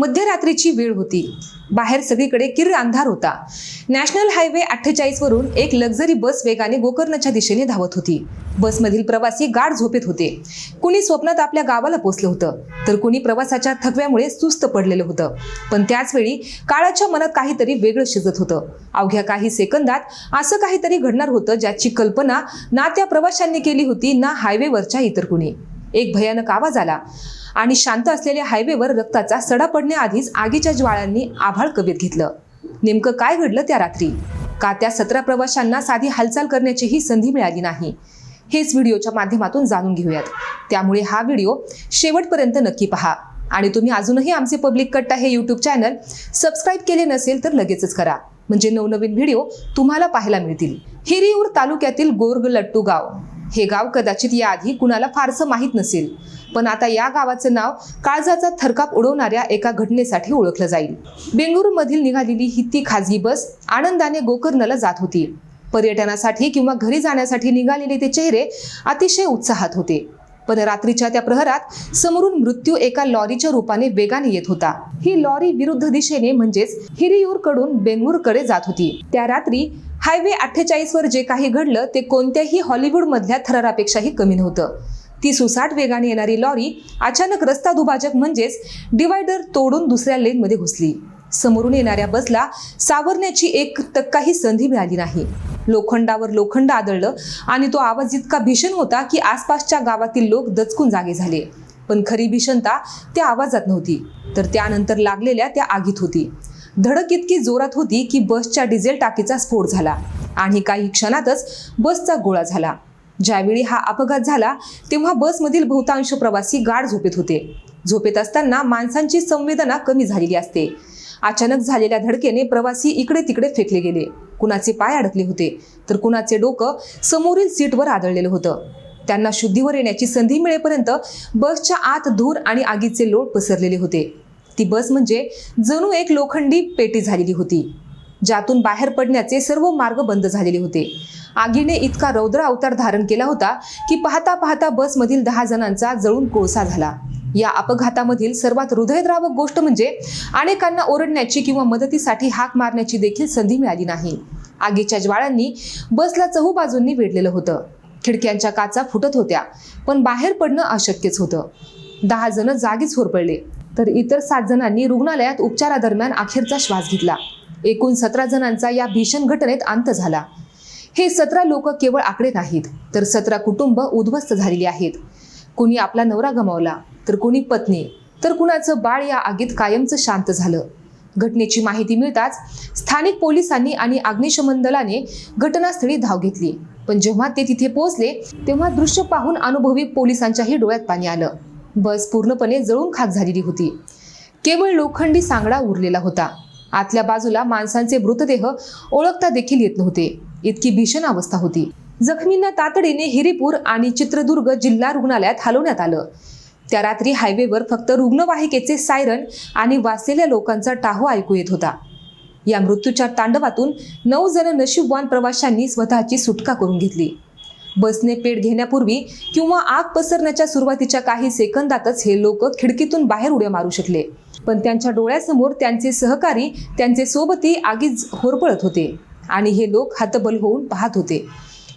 मध्यरात्रीची वेळ होती. बाहेर सगळीकडे किर अंधार होता. नॅशनल हायवे अठ्ठेचाळीस वरून एक लक्झरी बस वेगाने गोकर्णच्या दिशेने धावत होती. बसमधील प्रवासी गाढ झोपेत होते. कुणी स्वप्नात आपल्या गावाला पोचलं होतं. तर कुणी प्रवासाच्या थकव्यामुळे सुस्त पडलेलं होतं. पण त्याचवेळी काळाच्या मनात काहीतरी वेगळं शिजत होतं. अवघ्या काही सेकंदात असं काहीतरी घडणार होतं ज्याची कल्पना ना त्या प्रवाशांनी केली होती ना हायवेवरच्या इतर कुणी. एक भयानक आवाज आला. आणि शांत असलेल्या हायवेवर रक्ताचा सडा पडण्याआधीच आगीच्या ज्वाळांनी आभाळ कवीत घेतलं. नेमकं काय घडलं त्या रात्री? का त्या सतरा प्रवाशांना साधी हालचाल करण्याचीही संधी मिळाली नाही? हेच व्हिडिओच्या माध्यमातून जाणून घेऊयात. त्यामुळे हा व्हिडिओ शेवटपर्यंत नक्की पहा. आणि तुम्ही अजूनही आमचे पब्लिक कट्टा हे यूट्यूब चॅनल सबस्क्राईब केले नसेल तर लगेचच करा. म्हणजे नवनवीन व्हिडिओ तुम्हाला पाहायला मिळतील. हिरियूर तालुक्यातील गोर्ग लट्टू गाव. हे गाव कदाचित याआधी कुणाला फारसं माहीत नसेल. पण आता या गावाचं नाव काळजाचा थरकाप उडवणाऱ्या एका घटनेसाठी ओळखलं जाईल. बेंगळुरूमधील निघालेली ही ती खाजगी बस आनंदाने गोकर्णला जात होती. पर्यटनासाठी किंवा घरी जाण्यासाठी निघालेले ते चेहरे अतिशय उत्साहात होते. पण रात्रीच्या त्या प्रहरात समोरून मृत्यू एका लॉरीच्या रूपाने वेगाने येत होता. ही लॉरी विरुद्ध दिशेने म्हणजेच हिरियूरकडून बेंगळूरकडे जात होती. त्या रात्री हायवे अठ्ठेचाळीस वर जे काही घडलं ते कोणत्याही हॉलिवूड मधल्या थरारापेक्षाही कमी नव्हतं. ती सुसाट वेगाने येणारी लॉरी अचानक रस्ता दुभाजक म्हणजेच डिवायडर तोडून दुसऱ्या लेनमध्ये घुसली. समोरून येणाऱ्या बसला सावरण्याची एक टक्काही संधी मिळाली नाही. लोखंडावर लोखंड आदळलं आणि तो आवाज इतका भीषण होता की आसपासच्या गावातील लोक दचकून जागे झाले. पण खरी भीषणता त्या आवाजात नव्हती. तर त्यानंतर लागलेल्या त्या आगीत होती. धडक इतकी जोरात होती की बसच्या डिझेल टाकीचा स्फोट झाला आणि काही क्षणातच बसचा गोळा झाला. ज्यावेळी हा अपघात झाला तेव्हा बसमधील बहुतांश प्रवासी गाढ झोपेत होते. झोपेत असताना माणसांची संवेदना कमी झालेली असते. अचानक झालेल्या धडकेने प्रवासी इकडे तिकडे फेकले गेले. कुणाचे पाय अडकले होते तर कुणाचे डोकं समोरील सीटवर आदळलेलं होतं. त्यांना शुद्धीवर येण्याची संधी मिळेपर्यंत बसच्या आत धूर आणि आगीचे लोट पसरलेले होते. ती बस म्हणजे जणू एक लोखंडी पेटी झालेली होती. ज्यातून बाहेर पडण्याचे सर्व मार्ग बंद झालेले होते. आगीने इतका रौद्र अवतार धारण केला होता की पाहता पाहता बसमधील दहा जणांचा जळून कोळसा झाला. या अपघातामधील सर्वात हृदयद्रावक गोष्ट म्हणजे अनेकांना ओरडण्याची किंवा मदतीसाठी हाक मारण्याची देखील संधी मिळाली नाही. आगीच्या ज्वाळांनी बसला चहूबाजूंनी वेढलेलं होतं. खिडक्यांच्या काचा फुटत होत्या पण बाहेर पडणं अशक्यच होतं. दहा जण जागीच होरपळले. तर इतर सात जणांनी रुग्णालयात उपचारादरम्यान अखेरचा श्वास घेतला. एकूण सतरा जणांचा या भीषण घटनेत अंत झाला. हे सतरा लोक केवळ आकडे नाहीत तर सतरा कुटुंब उद्ध्वस्त झालेली आहेत. कुणी आपला नवरा गमावला तर कुणी पत्नी तर कुणाचं बाळ या आगीत कायमचं शांत झालं. घटनेची माहिती मिळताच स्थानिक पोलिसांनी आणि अग्निशमन दलाने घटनास्थळी धाव घेतली. पण जेव्हा ते तिथे पोहोचले तेव्हा दृश्य पाहून अनुभवी पोलिसांच्याही डोळ्यात पाणी आलं. बस पूर्णपणे जळून खाक झालेली होती. केवळ लोखंडी सांगडा उरलेला होता. आतल्या बाजूला माणसांचे मृतदेह ओळखता देखील येत नव्हते. इतकी भीषण अवस्था होती. जखमींना तातडीने हिरीपूर आणि चित्रदुर्ग जिल्हा रुग्णालयात हलवण्यात आलं. त्या रात्री हायवेवर फक्त रुग्णवाहिकेचे सायरन आणि वाचलेल्या लोकांचा टाहो ऐकू येत होता. या मृत्यूच्या तांडवातून नऊ जण नशीबवान प्रवाशांनी स्वतःची सुटका करून घेतली. बसने पेट घेण्यापूर्वी किंवा आग पसरण्याच्या सुरुवातीच्या काही सेकंदातच हे लोक खिडकीतून बाहेर उड्या मारू शकले. पण त्यांच्या डोळ्यासमोर त्यांचे सहकारी त्यांचे सोबती आगीत होरपळत होते आणि हे लोक हतबल होऊन पाहत होते.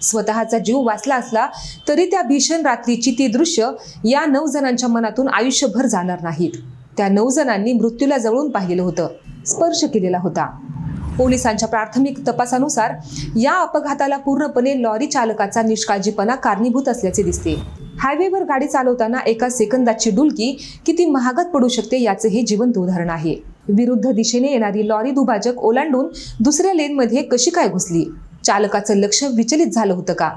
स्वतःचा जीव वाचला असला तरी त्या भीषण रात्रीची ती दृश्य या नऊ जणांच्या मनातून आयुष्यभर जाणार नाहीत. त्या नऊ जणांनी मृत्यूला जवळून पाहिलं होतं. स्पर्श केलेला होता. पोलिसांच्या प्राथमिक तपासानुसार या अपघाताला पूर्णपणे लॉरी चालकाचा निष्काळजीपणा कारणीभूत असल्याचे दिसते. हायवेवर गाडी चालवताना एका सेकंदाची डुलकी किती महागात पडू शकते याचे हे जिवंत उदाहरण आहे. विरुद्ध दिशेने येणारी लॉरी दुभाजक ओलांडून दुसऱ्या लेनमध्ये कशी काय घुसली? चालकाचं लक्ष विचलित झालं होतं का?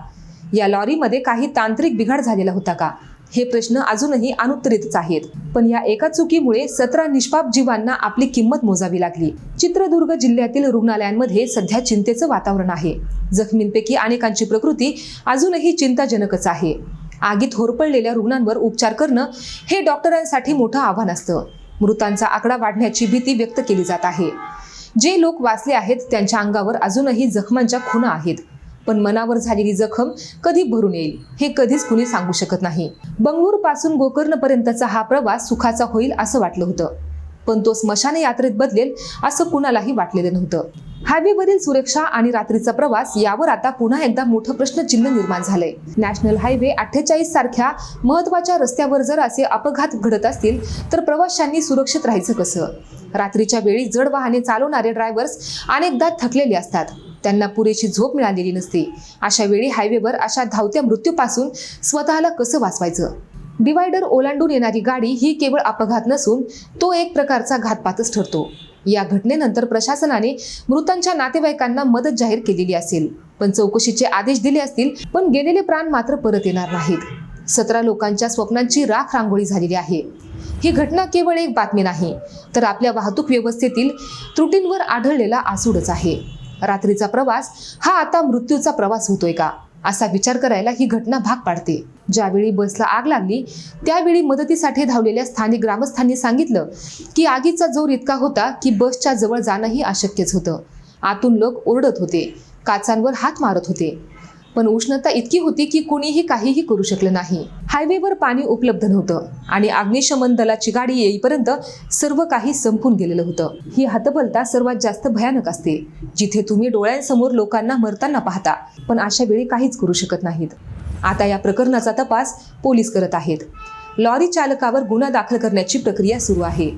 या लॉरीमध्ये काही तांत्रिक बिघाड झालेला होता का? हे प्रश्न अजूनही अनुत्तरितच आहेत. पण या एका चुकीमुळे सतरा निष्पाप जीवांना आपली किंमत मोजावी लागली. चित्रदुर्ग जिल्ह्यातील रुग्णालयांमध्ये सध्या चिंतेचं वातावरण आहे. जखमींपैकी अनेकांची प्रकृती अजूनही चिंताजनकच आहे. आगीत होरपळलेल्या रुग्णांवर उपचार करणं हे डॉक्टरांसाठी मोठं आव्हान असतं. मृतांचा आकडा वाढण्याची भीती व्यक्त केली जात आहे. जे लोक वाचले आहेत त्यांच्या अंगावर अजूनही जखमांच्या खुणा आहेत. पण मनावर झालेली जखम कधी भरून येईल हे कधीच कुणी सांगू शकत नाही. बंगळूरपासून गोकर्ण पर्यंतचा हा प्रवास सुखाचा होईल असं वाटलं होतं. पण तो स्मशान यात्रेत बदलेल असं कुणालाही वाटलेलं नव्हतं. हायवेवरील सुरक्षा आणि रात्रीचा प्रवास यावर आता पुन्हा एकदा मोठं प्रश्नचिन्ह निर्माण झालंय. नॅशनल हायवे अठ्ठेचाळीस सारख्या महत्त्वाच्या रस्त्यावर जर असे अपघात घडत असतील तर प्रवाशांनी सुरक्षित राहायचं कसं? रात्रीच्या वेळी जड वाहने चालवणारे ड्रायव्हर्स अनेकदा थकलेले असतात. त्यांना पुरेशी झोप मिळालेली नसते. अशा वेळी हायवेवर अशा धावत्या मृत्यूपासून स्वतःला कसं वाचवायचं? डिवायडर ओलांडून येणारी गाडी ही केवळ अपघात नसून तो एक प्रकारचा घातपातच ठरतो. या घटनेनंतर प्रशासनाने मृतांच्या नातेवाईकांना मदत जाहीर केलेली असेल. पण चौकशीचे आदेश दिले असतील पण गेलेले प्राण मात्र परत येणार नाहीत. सतरा लोकांच्या स्वप्नांची राख रांगोळी झालेली आहे. ही घटना केवळ एक बातमी नाही तर आपल्या वाहतूक व्यवस्थेतील त्रुटींवर आढळलेला आसूडच आहे. रात्रीचा प्रवास हा आता मृत्यूचा प्रवास होतोय का? असा विचार करायला ही घटना भाग पाडते. ज्यावेळी बसला आग लागली त्यावेळी मदतीसाठी धावलेल्या स्थानिक ग्रामस्थांनी सांगितलं की आगीचा जोर इतका होता की बसच्या जवळ जाणंही अशक्यच होतं. आतून लोक ओरडत होते. काचांवर हात मारत होते. पण उष्णता इतकी होती की कुणीही काहीही करू शकलं नाही. हायवेवर पाणी उपलब्ध नव्हतं आणि अग्निशमन दलाची गाडी येईपर्यंत सर्व काही संपून गेलेलं होतं. ही हतबलता सर्वात जास्त भयानक असते जिथे तुम्ही डोळ्यांसमोर लोकांना मरताना पाहता पण अशा वेळी काहीच करू शकत नाहीत. आता या प्रकरणाचा तपास पोलीस करत आहेत. लॉरी चालकावर गुन्हा दाखल करण्याची प्रक्रिया सुरू आहे.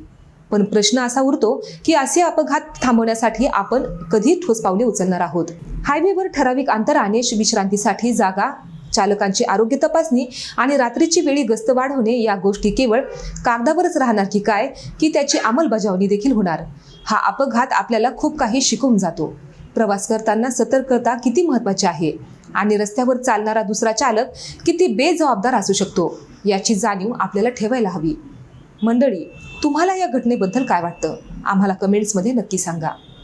पण प्रश्न असा उरतो की असे अपघात थांबवण्यासाठी आपण कधी ठोस पावले उचलणार आहोत? हायवेवर ठराविक अंतराने विश्रांतीसाठी जागा चालकांची आरोग्य तपासणी आणि रात्रीची वेळी गस्त वाढवणे या गोष्टी केवळ कागदावरच राहणार की काय की त्याची अंमलबजावणी देखील होणार? हा अपघात आपल्याला खूप काही शिकवून जातो. प्रवास करताना सतर्कता किती महत्वाची आहे? आणि रस्त्यावर चालणारा दुसरा चालक किती बेजबाबदार असू शकतो? याची जाणीव आपल्याला ठेवायला हवी. मंडळी तुम्हाला या घटनेबद्दल काय वाटतं? आम्हाला कमेंट्समध्ये नक्की सांगा.